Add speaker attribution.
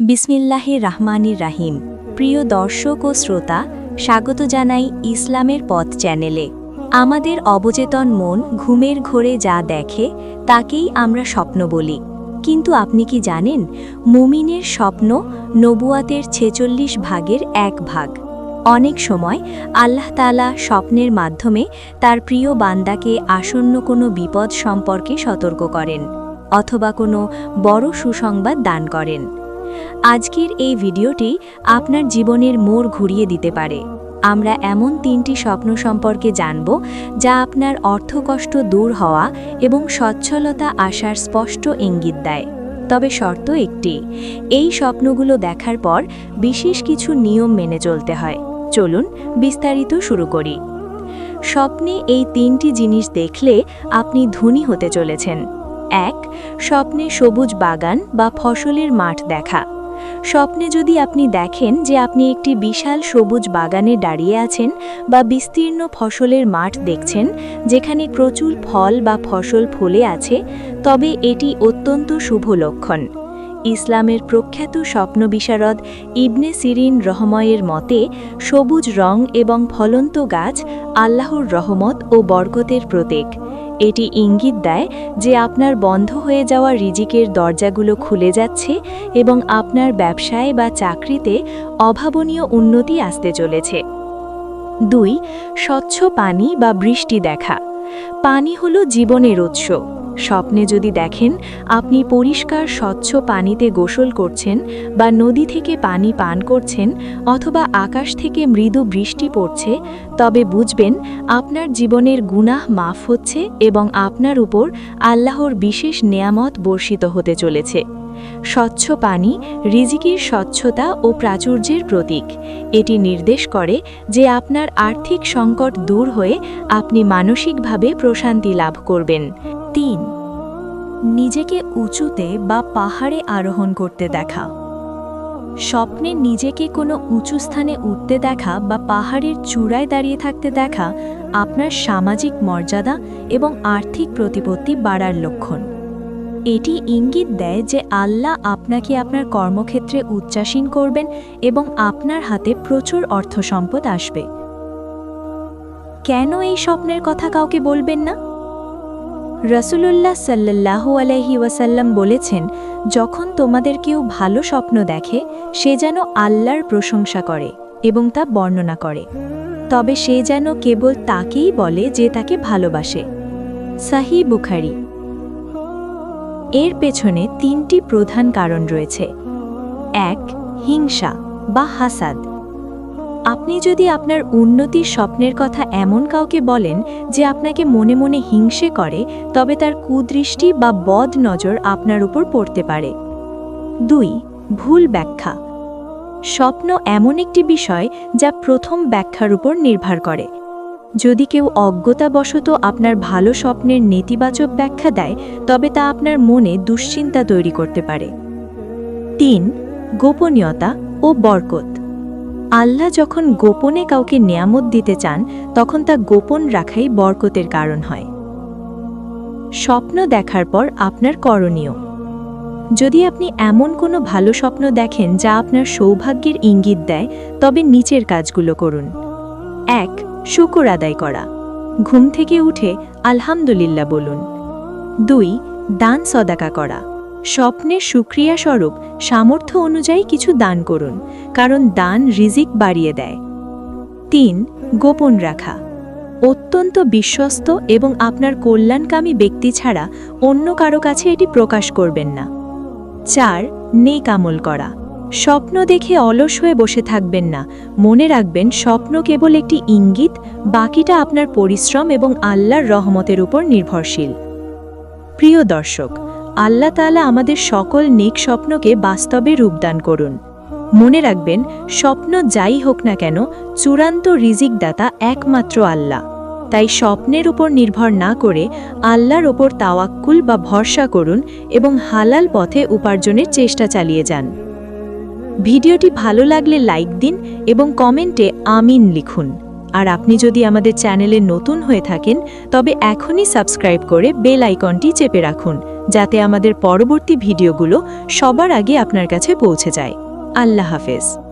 Speaker 1: বিসমিল্লাহে রাহমানির রাহিম। প্রিয় দর্শক ও শ্রোতা, স্বাগত জানাই ইসলামের পথ চ্যানেলে। আমাদের অবচেতন মন ঘুমের ঘোরে যা দেখে, তাকেই আমরা স্বপ্ন বলি। কিন্তু আপনি কি জানেন, মুমিনের স্বপ্ন নবুয়াতের ছেচল্লিশ ভাগের এক ভাগ। অনেক সময় আল্লাহ তালা স্বপ্নের মাধ্যমে তার প্রিয় বান্দাকে আসন্ন কোনো বিপদ সম্পর্কে সতর্ক করেন, অথবা কোনো বড় সুসংবাদ দান করেন। আজকের এই ভিডিওটি আপনার জীবনের মোড় ঘুরিয়ে দিতে পারে। আমরা এমন তিনটি স্বপ্ন সম্পর্কে জানব, যা আপনার অর্থকষ্ট দূর হওয়া এবং সচ্ছলতা আসার স্পষ্ট ইঙ্গিত দেয়। তবে শর্ত একটি, এই স্বপ্নগুলো দেখার পর বিশেষ কিছু নিয়ম মেনে চলতে হয়। চলুন বিস্তারিত শুরু করি। স্বপ্নে এই তিনটি জিনিস দেখলে আপনি ধনী হতে চলেছেন। এক, স্বপ্নে সবুজ বাগান বা ফসলের মাঠ দেখা। স্বপ্নে যদি আপনি দেখেন যে আপনি একটি বিশাল সবুজ বাগানে দাঁড়িয়ে আছেন বা বিস্তীর্ণ ফসলের মাঠ দেখছেন, যেখানে প্রচুর ফল বা ফসল ফলে আছে, তবে এটি অত্যন্ত শুভ লক্ষণ। ইসলামের প্রখ্যাত স্বপ্ন বিশারদ ইবনে সিরিন রহময়ের মতে, সবুজ রং এবং ফলন্ত গাছ আল্লাহর রহমত ও বরকতের প্রতীক। এটি ইঙ্গিত দেয় যে আপনার বন্ধ হয়ে যাওয়া রিজিকের দরজাগুলো খুলে যাচ্ছে এবং আপনার ব্যবসায় বা চাকরিতে অভাবনীয় উন্নতি আসতে চলেছে। দুই, স্বচ্ছ পানি বা বৃষ্টি দেখা। পানি হলো জীবনের উৎস। স্বপ্নে যদি দেখেন, আপনি পরিষ্কার, স্বচ্ছ পানিতে গোসল করছেন বা নদী থেকে পানি পান করছেন অথবা আকাশ থেকে মৃদু বৃষ্টি পড়ছে, তবে বুঝবেন আপনার জীবনের গুনাহ মাফ হচ্ছে এবং আপনার উপর আল্লাহর বিশেষ নেয়ামত বর্ষিত হতে চলেছে। স্বচ্ছ পানি রিজিকের স্বচ্ছতা ও প্রাচুর্যের প্রতীক। এটি নির্দেশ করে যে আপনার আর্থিক সংকট দূর হয়ে আপনি মানসিকভাবে প্রশান্তি লাভ করবেন। তিন নিজেকে উঁচুতে বা পাহাড়ে আরোহণ করতে দেখা। স্বপ্নে নিজেকে কোনো উঁচু স্থানে উঠতে দেখা বা পাহাড়ের চূড়ায় দাঁড়িয়ে থাকতে দেখা আপনার সামাজিক মর্যাদা এবং আর্থিক প্রতিপত্তি বাড়ার লক্ষণ। এটি ইঙ্গিত দেয় যে আল্লাহ আপনাকে আপনার কর্মক্ষেত্রে উচ্চাসীন করবেন এবং আপনার হাতে প্রচুর অর্থ সম্পদ আসবে। কেন এই স্বপ্নের কথা কাউকে বলবেন না? রসুলুল্লাহ সাল্লাহু আলহি ওয়াসাল্লাম বলেছেন, যখন তোমাদের কেউ ভালো স্বপ্ন দেখে, সে যেন আল্লাহর প্রশংসা করে এবং তা বর্ণনা করে। তবে সে যেন কেবল তাকেই বলে যে তাকে ভালোবাসে। সাহি বুখারি। এর পেছনে তিনটি প্রধান কারণ রয়েছে। এক, হিংসা বা হাসাদ। আপনি যদি আপনার উন্নতির স্বপ্নের কথা এমন কাউকে বলেন যে আপনাকে মনে মনে হিংসে করে, তবে তার কুদৃষ্টি বা বদ নজর আপনার উপর পড়তে পারে। দুই, ভুল ব্যাখ্যা। স্বপ্ন এমন একটি বিষয় যা প্রথম ব্যাখ্যার উপর নির্ভর করে। যদি কেউ অজ্ঞতাবশত আপনার ভালো স্বপ্নের নেতিবাচক ব্যাখ্যা দেয়, তবে তা আপনার মনে দুশ্চিন্তা তৈরি করতে পারে। তিন, গোপনীয়তা ও বরকত। আল্লাহ যখন গোপনে কাউকে নিয়ামত দিতে চান, তখন তা গোপন রাখাই বরকতের কারণ হয়। স্বপ্ন দেখার পর আপনার করণীয়। যদি আপনি এমন কোনো ভালো স্বপ্ন দেখেন যা আপনার সৌভাগ্যের ইঙ্গিত দেয়, তবে নিচের কাজগুলো করুন। এক, শুকুর আদায় করা। ঘুম থেকে উঠে আলহামদুলিল্লাহ বলুন। দুই, দান সদাকা করা। স্বপ্নের সুক্রিয়া স্বরূপ সামর্থ্য অনুযায়ী কিছু দান করুন, কারণ দান রিজিক বাড়িয়ে দেয়। তিন, গোপন রাখা। অত্যন্ত বিশ্বস্ত এবং আপনার কল্যাণকামী ব্যক্তি ছাড়া অন্য কারও কাছে এটি প্রকাশ করবেন না। চার, নেক আমল করা। স্বপ্ন দেখে অলস হয়ে বসে থাকবেন না। মনে রাখবেন, স্বপ্ন কেবল একটি ইঙ্গিত, বাকিটা আপনার পরিশ্রম এবং আল্লাহর রহমতের উপর নির্ভরশীল। প্রিয় দর্শক আল্লাহ তালা আমাদের সকল নেক স্বপ্নকে বাস্তবে রূপদান করুন। মনে রাখবেন, স্বপ্ন যাই হোক না কেন, চূড়ান্ত রিজিকদাতা একমাত্র আল্লাহ। তাই স্বপ্নের উপর নির্ভর না করে আল্লাহর ওপর তাওয়াক্কুল বা ভরসা করুন এবং হালাল পথে উপার্জনের চেষ্টা চালিয়ে যান। ভিডিওটি ভালো লাগলে লাইক দিন এবং কমেন্টে আমিন লিখুন।
Speaker 2: আর আপনি যদি আমাদের চ্যানেলে নতুন হয়ে থাকেন, তবে এখনই সাবস্ক্রাইব করে বেল আইকনটি চেপে রাখুন, যাতে আমাদের পরবর্তী ভিডিওগুলো সবার আগে আপনার কাছে পৌঁছে যায়। আল্লাহ হাফেজ।